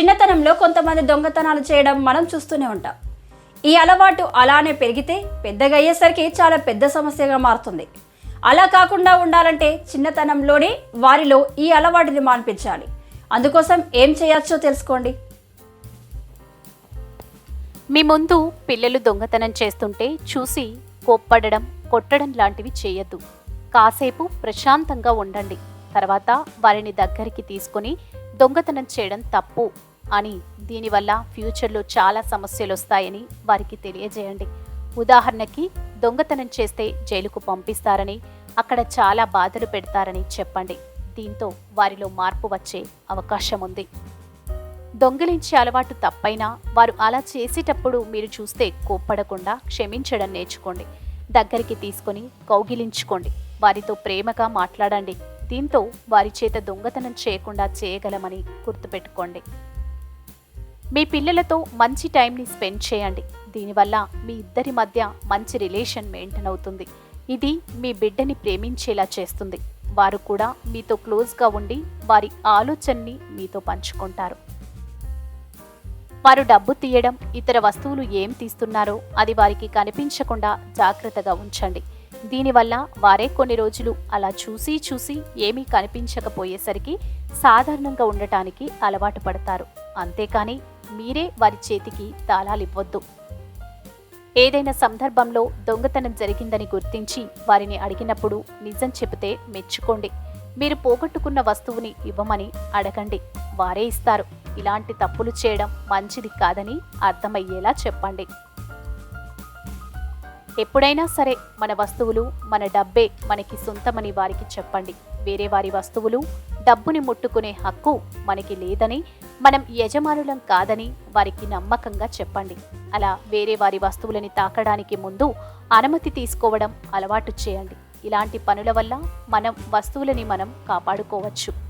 చిన్నతనంలో కొంతమంది దొంగతనాలు చేయడం మనం చూస్తూనే ఉంటాం. ఈ అలవాటు అలానే పెరిగితే పెద్దగా అయ్యేసరికి చాలా పెద్ద సమస్యగా మారుతుంది. అలా కాకుండా ఉండాలంటే చిన్నతనంలోనే వారిలో ఈ అలవాటుని మాన్పించాలి. అందుకోసం ఏం చేయొచ్చో తెలుసుకోండి. మీ ముందు పిల్లలు దొంగతనం చేస్తుంటే చూసి కోప్పడడం కొట్టడం లాంటివి చేయొద్దు. కాసేపు ప్రశాంతంగా ఉండండి. తర్వాత వారిని దగ్గరికి తీసుకొని దొంగతనం చేయడం తప్పు. అని దీనివల్ల ఫ్యూచర్లో చాలా సమస్యలు వస్తాయని వారికి తెలియజేయండి. ఉదాహరణకి దొంగతనం చేస్తే జైలుకు పంపిస్తారని అక్కడ చాలా బాధలు పెడతారని చెప్పండి. దీంతో వారిలో మార్పు వచ్చే అవకాశం ఉంది. దొంగిలించే అలవాటు తప్పైనా వారు అలా చేసేటప్పుడు మీరు చూస్తే కోప్పడకుండా క్షమించడం నేర్చుకోండి. దగ్గరికి తీసుకొని కౌగిలించుకోండి. వారితో ప్రేమగా మాట్లాడండి. దీంతో వారి చేత దొంగతనం చేయకుండా చేయగలమని గుర్తుపెట్టుకోండి. మీ పిల్లలతో మంచి టైంని స్పెండ్ చేయండి. దీనివల్ల మీ ఇద్దరి మధ్య మంచి రిలేషన్ మెయింటైన్ అవుతుంది. ఇది మీ బిడ్డని ప్రేమించేలా చేస్తుంది. వారు కూడా మీతో క్లోజ్గా ఉండి వారి ఆలోచనని మీతో పంచుకుంటారు. వారు డబ్బు తీయడం ఇతర వస్తువులు ఏం తీస్తున్నారో అది వారికి కనిపించకుండా జాగ్రత్తగా ఉంచండి. దీనివల్ల వారే కొన్ని రోజులు అలా చూసి చూసి ఏమీ కనిపించకపోయేసరికి సాధారణంగా ఉండటానికి అలవాటు పడతారు. అంతేకాని మీరే వారి చేతికి తాళాలివ్వద్దు. ఏదైనా సందర్భంలో దొంగతనం జరిగిందని గుర్తించి వారిని అడిగినప్పుడు నిజం చెబితే మెచ్చుకోండి. మీరు పోగొట్టుకున్న వస్తువుని ఇవ్వమని అడగండి. వారే ఇస్తారు. ఇలాంటి తప్పులు చేయడం మంచిది కాదని అర్థమయ్యేలా చెప్పండి. ఎప్పుడైనా సరే మన వస్తువులు మన డబ్బే మనకి సొంతమని వారికి చెప్పండి. వేరే వారి వస్తువులు డబ్బుని ముట్టుకునే హక్కు మనకి లేదని మనం యజమానులం కాదని వారికి నమ్మకంగా చెప్పండి. అలా వేరే వారి వస్తువులని తాకడానికి ముందు అనుమతి తీసుకోవడం అలవాటు చేయండి. ఇలాంటి పనుల వల్ల మనం వస్తువులని మనం కాపాడుకోవచ్చు.